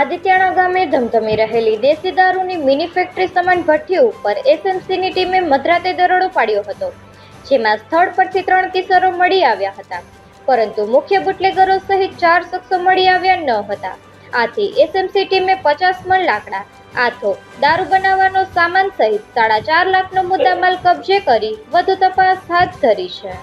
આદિત્યાણા ગામે ધમધમી રહેલી દેશી દારૂની મિની ફેક્ટરી સમાન ભઠ્ઠી ઉપર એસએમસીની ટીમે મધરાતે દરોડો પાડ્યો હતો, જેમાં સ્થળ પરથી ત્રણ કિશોરો મળી આવ્યા હતા. પરંતુ મુખ્ય બુટલેગરો સહિત ચાર શખ્સો મળી આવ્યા ન હતા. આથી એસએમસી ટીમે પચાસ મણ લાકડા, આથો, દારૂ બનાવવાનો સામાન સહિત સાડા ચાર લાખનો મુદ્દામાલ કબજે કરી વધુ તપાસ હાથ ધરી છે.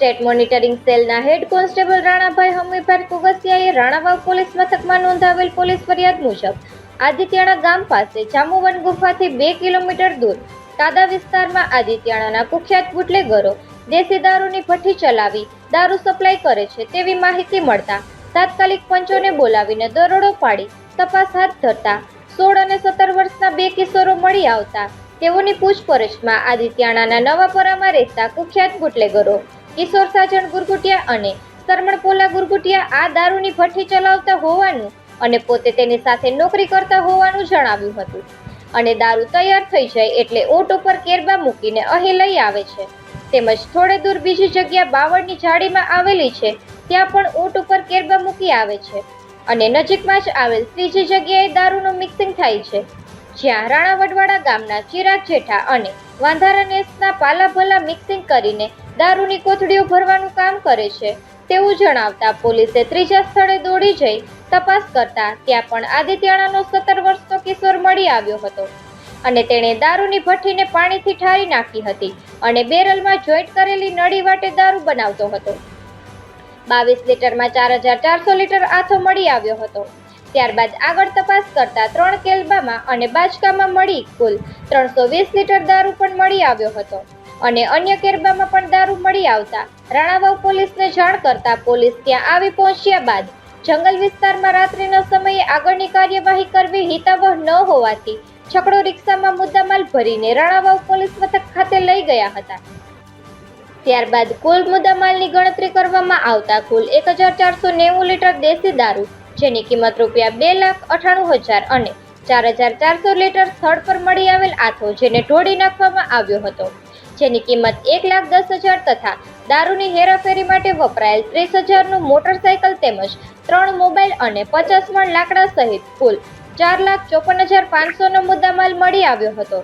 સ્ટેટ મોનિટરિંગ સેલના હેડ કોન્સ્ટેબલ રાણાભાઈ હમીભાઈ કુગસિયાએ રાણાવાવ પોલીસ મથકમાં નોંધાવેલ પોલીસ ફરિયાદ મુજબ આદિત્યાણા ગામ પાસે જામુવન ગુફાથી બે કિલોમીટર દૂર કાદા વિસ્તારમાં આદિત્યાણાના કુખ્યાત બુટલેગરો દેશી દારૂની ભઠ્ઠી ચલાવી દારૂ સપ્લાય કરે છે તેવી માહિતી મળતા તાત્કાલિક પંચોને બોલાવીને દરોડો પાડી તપાસ હાથ ધરતા સોળ અને સત્તર વર્ષના બે કિશોરો મળી આવતા તેઓની પૂછપરછમાં આદિત્યાણાના નવાપરામાં રહેતા કુખ્યાત બુટલેગરો કિશોર સાજણ ગુરગુટિયા અને સરમણ પોલા ગુરગુટિયા આ દારૂની ભઠ્ઠી ચલાવતા હોવાનું અને પોતે તેની સાથે નોકરી કરતા હોવાનું જણાવ્યું હતું. અને દારૂ તૈયાર થઈ જાય એટલે ઓટ ઉપર કેરબા મૂકીને અહીં લઈ આવે છે. તેમજ થોડે દૂર બીજી જગ્યા બાવળની જાળીમાં આવેલી છે, ત્યાં પણ ઓટ ઉપર કેરબા મૂકી આવે છે. અને નજીકમાં જ આવેલ ત્રીજી જગ્યાએ દારૂનું મિક્સિંગ થાય છે. જ્યાં રાણાવડવાડા ગામના ચિરાગ જેઠા અને વાંધારા નેસના પાલા ભલા મિક્સિંગ કરીને દારૂની કોથળીઓ ભરવાનું કામ કરે છે. તેવું જણાવતા પોલીસે ત્રીજા સ્થળે દોડી જઈ તપાસ કરતા ત્યાં પણ આદિત્યાણાનો સત્તર વર્ષનો કિશોર મળી આવ્યો હતો. અને તેણે દારૂની ભઠ્ઠીને પાણીથી ઠારી નાખી હતી અને બેરલમાં જોઈન્ટ કરેલી નળી વાટે દારૂ બનાવતો હતો. બાવીસ લીટરમાં ચાર હજાર ચારસો લીટર આથો મળી આવ્યો હતો. ત્યારબાદ આગળ તપાસ કરતા ત્રણ કેલબામાં અને બાચકામાં મળી કુલ ત્રણસો વીસ લીટર દારૂ પણ મળી આવ્યો હતો. અને અન્ય કેરબામાં પણ દારૂ મળી આવતા. રાણાવાવ પોલીસને જાણ કરતા પોલીસ ત્યાં આવી પહોંચ્યા બાદ જંગલ વિસ્તારમાં રાત્રિના સમયે આગળની કાર્યવાહી કરવી હિતાવહ ન હોવાથી છકડો રિક્ષામાં મુદ્દામાલ ભરીને રાણાવાવ પોલીસ મથક ખાતે લઈ ગયા હતા. ત્યારબાદ કુલ મુદ્દામાલની ગણતરી કરવામાં આવતા કુલ એક હજાર ચારસો નેવું લીટર દેશી દારૂ, જેની કિંમત રૂપિયા બે લાખ અઠાણું હજાર અને ચાર હજાર ચારસો લીટર સ્થળ પર મળી આવેલ આથો જેને ઢોળી નાખવામાં આવ્યો હતો. જેની કિંમત એક લાખ દસ હજાર તથા દારૂની હેરાફેરી માટે વપરાયેલ ત્રીસ હજારનું મોટરસાયકલ તેમજ ત્રણ મોબાઈલ અને પચાસ મણ લાકડા સહિત કુલ ચાર લાખ ચોપન હજાર પાંચસોનો મુદ્દામાલ મળી આવ્યો હતો.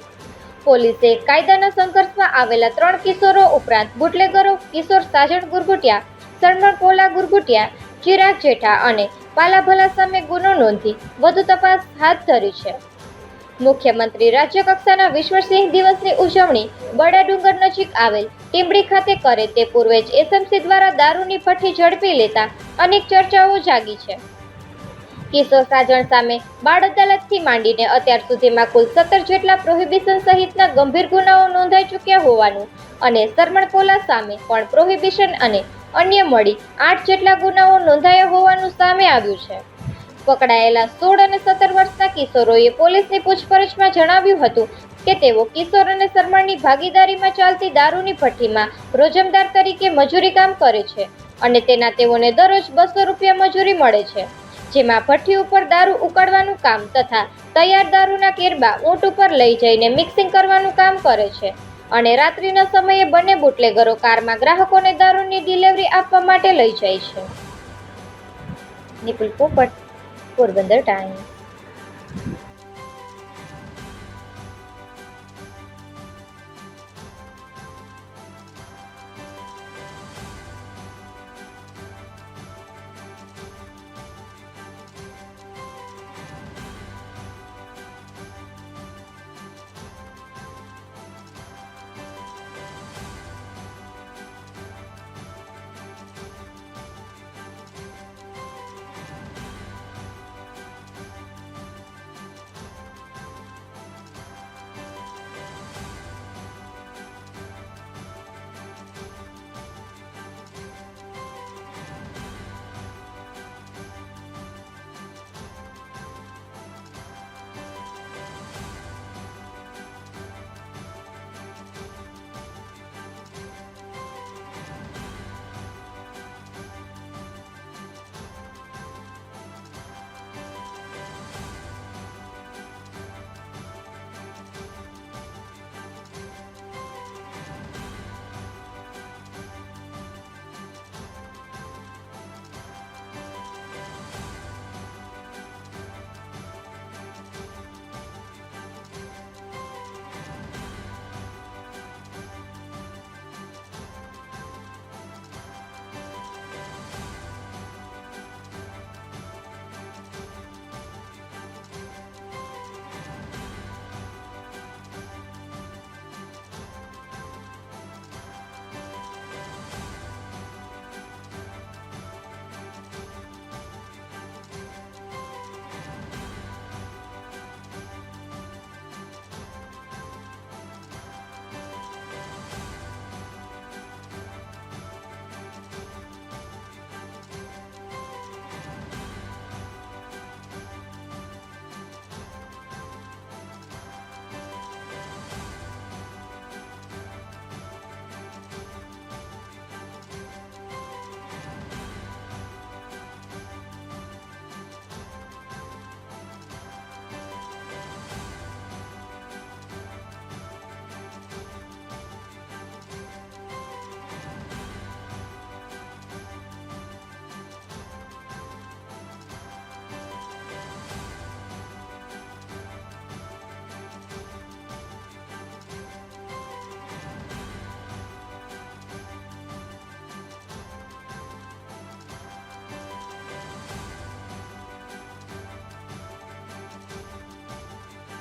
પોલીસે કાયદાના સંઘર્ષમાં આવેલા ત્રણ કિશોરો ઉપરાંત બુટલેગરો કિશોર સાજણ ગુરગુટિયા સરમણ પોલા ગુરગુટિયા, ચિરાગ જેઠા અને પાલાભલા સામે ગુનો નોંધી વધુ તપાસ હાથ ધરી છે. મુખ્યમંત્રી રાજ્ય કક્ષાના વિશ્વ સિંહ દિવસની ઉજવણી બડાડુંગર નજીક આવેલ ટીમડી ખાતે કરે તે પૂર્વે જ એસએમસી દ્વારા દારૂની ભઠ્ઠી ઝડપી લેતા અનેક ચર્ચાઓ જાગી છે. કિશોર સાજણ સામે બાળ અદાલતથી માંડીને અત્યાર સુધીમાં કુલ સત્તર જેટલા પ્રોહિબિશન સહિતના ગંભીર ગુનાઓ નોંધાઈ ચૂક્યા હોવાનું અને સરમણકોલા સામે પણ પ્રોહિબિશન અને અન્ય મળી આઠ જેટલા ગુનાઓ નોંધાયા હોવાનું સામે આવ્યું છે. પકડાયેલા સોળ અને સત્તર વર્ષના કિશોરોએ પોલીસની પૂછપરછમાં જણાવ્યું હતું કે તેઓ કિશોર અને સરમણની ભાગીદારીમાં ચાલતી દારૂની ભઠ્ઠીમાં રોજમદાર તરીકે મજૂરી કામ કરે છે અને તેના તેઓને દરરોજ બસો રૂપિયા મજૂરી મળે છે. જેમાં ભઠ્ઠી ઉપર દારૂ ઉકાળવાનું કામ તથા તૈયાર દારૂના કેરબા ઊંટ ઉપર લઈ જઈને મિક્સિંગ કરવાનું કામ કરે છે અને રાત્રિના સમયે બંને બુટલેગરો કારમાં ગ્રાહકોને દારૂની ડિલિવરી આપવા માટે લઈ જાય છે. નિપુલ પોપટ for winter time